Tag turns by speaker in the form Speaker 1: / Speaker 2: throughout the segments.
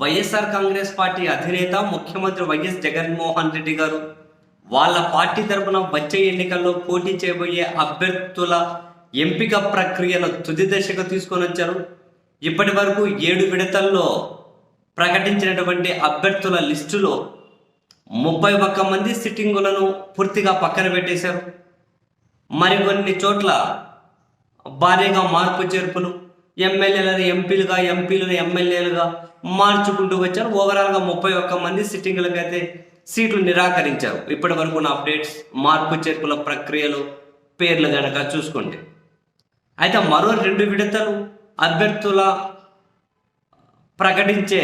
Speaker 1: YSR Congress party అధినేత ముఖ్యమంత్రి YS Jaganmohan Reddy గారు వాళ్ళ పార్టీ తరపున వచ్చే ఎన్నికల్లో పోటీ చేయబోయే అభ్యర్థుల ఎంపిక ప్రక్రియను తుది దశకు తీసుకొని వచ్చారు. ఇప్పటి వరకు ఏడు విడతల్లో ప్రకటించినటువంటి అభ్యర్థుల లిస్టులో ముప్పై ఒక్క మంది సిట్టింగులను పూర్తిగా పక్కన పెట్టేశారు. మరికొన్ని చోట్ల భారీగా మార్పు చేర్పులు ఎమ్మెల్యేలను ఎంపీలుగా ఎంపీలను ఎమ్మెల్యేలుగా మార్చుకుంటూ వచ్చారు. ఓవరాల్గా ముప్పై ఒక్క మంది సిట్టింగులకు అయితే సీట్లు నిరాకరించారు. ఇప్పటి వరకు ఉన్న అప్డేట్స్ మార్పు చేర్పుల ప్రక్రియలు పేర్లు కనుక చూసుకోండి అయితే మరో రెండు విడతలు అభ్యర్థుల ప్రకటించే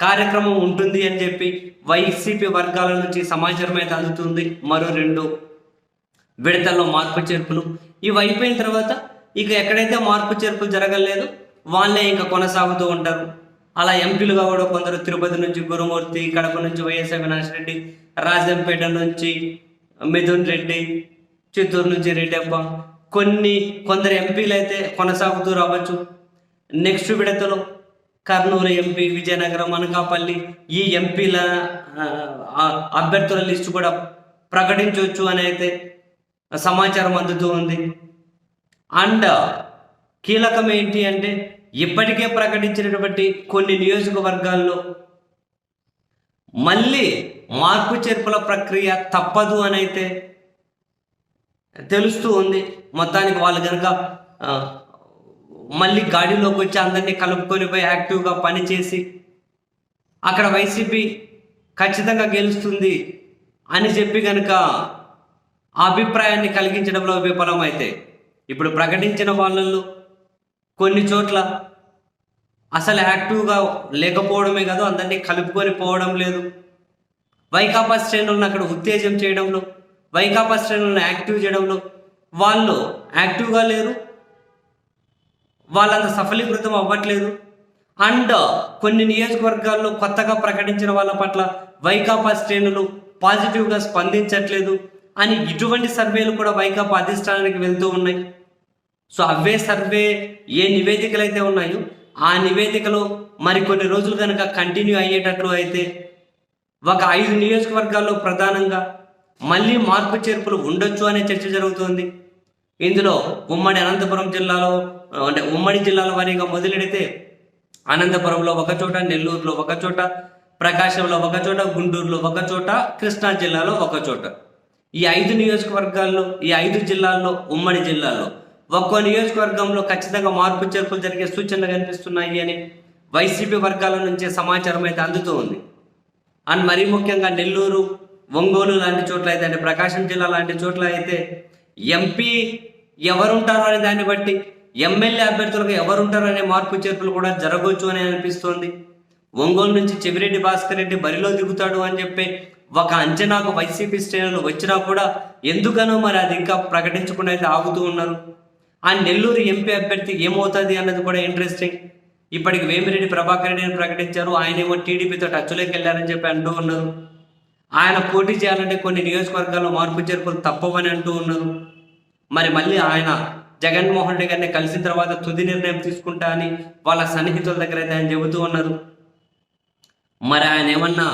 Speaker 1: కార్యక్రమం ఉంటుంది అని చెప్పి వైసీపీ వర్గాల నుంచి సమాచారం అయితే అందుతుంది మరో రెండు విడతల్లో మార్పు చేర్పులు. ఇవి అయిపోయిన తర్వాత ఇక ఎక్కడైతే మార్పు చేర్పులు జరగలేదు వాళ్ళే ఇంకా కొనసాగుతూ ఉంటారు. అలా ఎంపీలుగా కూడా కొందరు తిరుపతి నుంచి గురుమూర్తి కడప నుంచి వైఎస్ అవినాష్ రెడ్డి రాజంపేట నుంచి మిథున్ రెడ్డి చిత్తూరు నుంచి రెడ్డప్ప కొన్ని కొందరు ఎంపీలు అయితే కొనసాగుతూ రావచ్చు. నెక్స్ట్ విడతలో కర్నూలు ఎంపీ విజయనగరం అనకాపల్లి ఈ ఎంపీల అభ్యర్థుల లిస్టు కూడా ప్రకటించవచ్చు అని అయితే సమాచారం అందుతూ ఉంది. అండ్ కీలకం ఏంటి అంటే ఇప్పటికే ప్రకటించినటువంటి కొన్ని నియోజకవర్గాల్లో మళ్ళీ మార్పు చేర్పుల ప్రక్రియ తప్పదు అని అయితే తెలుస్తూ ఉంది. మొత్తానికి వాళ్ళు కనుక మళ్ళీ గాడిలోకి వచ్చి అందరినీ కలుపుకొని పోయి యాక్టివ్గా పనిచేసి అక్కడ వైసీపీ ఖచ్చితంగా గెలుస్తుంది అని చెప్పి కనుక అభిప్రాయాన్ని కలిగించడంలో విఫలమైతే ఇప్పుడు ప్రకటించిన వాళ్ళల్లో కొన్ని చోట్ల అసలు యాక్టివ్గా లేకపోవడమే కాదు అందరినీ కలుపుకొని పోవడం లేదు. వైకాపా శ్రేణులను అక్కడ ఉత్తేజం చేయడంలో వైకాపా శ్రేణులను యాక్టివ్ చేయడంలో వాళ్ళు యాక్టివ్గా లేరు. వాళ్ళంత సఫలీకృతం అవ్వట్లేదు. అండ్ కొన్ని నియోజకవర్గాల్లో కొత్తగా ప్రకటించిన వాళ్ళ పట్ల వైకాపా శ్రేణులు పాజిటివ్గా స్పందించట్లేదు. అని ఇటువంటి సర్వేలు కూడా వైకాపా అధిష్టానానికి వెళ్తూ ఉన్నాయి. సో అవే సర్వే ఏ నివేదికలు అయితే ఉన్నాయో ఆ నివేదికలో మరి కొన్ని రోజులు కనుక కంటిన్యూ అయ్యేటట్లు అయితే ఒక ఐదు నియోజకవర్గాల్లో ప్రధానంగా మళ్ళీ మార్పు చేర్పులు ఉండొచ్చు అనే చర్చ జరుగుతోంది. ఇందులో ఉమ్మడి అనంతపురం జిల్లాలో అంటే ఉమ్మడి జిల్లాల వారీగా మొదలెడితే అనంతపురంలో ఒక చోట నెల్లూరులో ఒక చోట ప్రకాశంలో ఒక చోట గుంటూరులో ఒక చోట కృష్ణా జిల్లాలో ఒక చోట. ఈ ఐదు నియోజకవర్గాల్లో ఈ ఐదు జిల్లాల్లో ఉమ్మడి జిల్లాల్లో ఒక్కో నియోజకవర్గంలో ఖచ్చితంగా మార్పు చేర్పులు జరిగే సూచనలు కనిపిస్తున్నాయి అని వైసీపీ వర్గాల నుంచే సమాచారం అయితే అందుతూ ఉంది. అండ్ మరీ ముఖ్యంగా నెల్లూరు ఒంగోలు లాంటి చోట్ల అయితే అంటే ప్రకాశం జిల్లా లాంటి చోట్ల అయితే ఎంపీ ఎవరుంటారో అనే దాన్ని బట్టి ఎమ్మెల్యే అభ్యర్థులకు ఎవరుంటారో అనే మార్పు చేర్పులు కూడా జరగవచ్చు అని అనిపిస్తోంది. ఒంగోలు నుంచి చెవిరెడ్డి భాస్కర్ రెడ్డి బరిలో దిగుతాడు అని చెప్పి ఒక అంచనాకు వైసీపీ శ్రేణులు వచ్చినా కూడా ఎందుకనో మరి అది ఇంకా ప్రకటించకుండా అయితే ఆగుతూ ఉన్నారు. ఆ నెల్లూరు ఎంపీ అభ్యర్థి ఏమవుతుంది అన్నది కూడా ఇంట్రెస్టింగ్ ఇప్పటికి వేమిరెడ్డి ప్రభాకర్ రెడ్డిని ప్రకటించారు. ఆయన ఏమో టీడీపీతో టచ్లోకి వెళ్ళారని చెప్పి అంటూ ఉన్నారు. ఆయన పోటీ చేయాలంటే కొన్ని నియోజకవర్గాల్లో మార్పు చేర్పులు తప్పవని అంటూ ఉన్నారు. మరి మళ్ళీ ఆయన జగన్మోహన్ రెడ్డి గారిని కలిసిన తర్వాత తుది నిర్ణయం తీసుకుంటా అని వాళ్ళ సన్నిహితుల దగ్గర అయితే ఆయన చెబుతూ ఉన్నారు. మరి ఆయన ఏమన్నా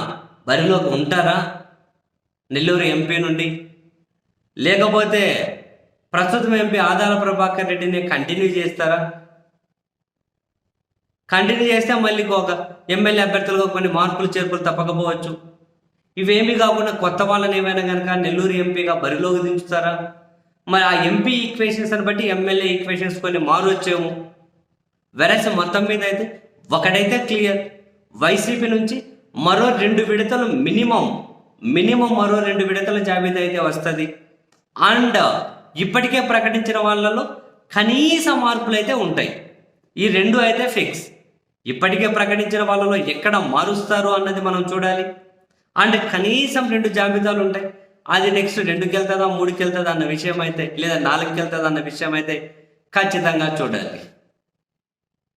Speaker 1: బరిలోకి ఉంటారా? నెల్లూరు ఎంపీ నుండి? లేకపోతే ప్రస్తుతం ఎంపీ ఆదాల ప్రభాకర్ రెడ్డిని కంటిన్యూ చేస్తారా? కంటిన్యూ చేస్తే మళ్ళీ ఒక ఎమ్మెల్యే అభ్యర్థులుగా కొన్ని మార్పులు చేర్పులు తప్పకపోవచ్చు. ఇవేమీ కాకుండా కొత్త వాళ్ళని ఏమైనా కనుక నెల్లూరు ఎంపీగా బరిలోకి దించుతారా? మరి ఆ ఎంపీ ఈక్వేషన్స్ అని బట్టి ఎమ్మెల్యే ఈక్వేషన్స్ కొన్ని మారొచ్చేమో. వెరస్ మొత్తం మీద అయితే ఒకటైతే క్లియర్ వైసీపీ నుంచి మరో రెండు విడతలు మినిమం. మినిమం మరో రెండు విడతల జాబితా అయితే వస్తుంది. అండ్ ఇప్పటికే ప్రకటించిన వాళ్ళలో కనీస మార్పులు అయితే ఉంటాయి. ఈ రెండు అయితే ఫిక్స్. ఇప్పటికే ప్రకటించిన వాళ్ళలో ఎక్కడ మారుస్తారు అన్నది మనం చూడాలి. అండ్ కనీసం రెండు జాబితాలు ఉంటాయి. అది నెక్స్ట్ రెండుకి వెళ్తుందా మూడుకి వెళ్తుందా అన్న విషయం అయితే లేదా నాలుగుకి వెళ్తుందా అన్న విషయం అయితే ఖచ్చితంగా చూడాలి.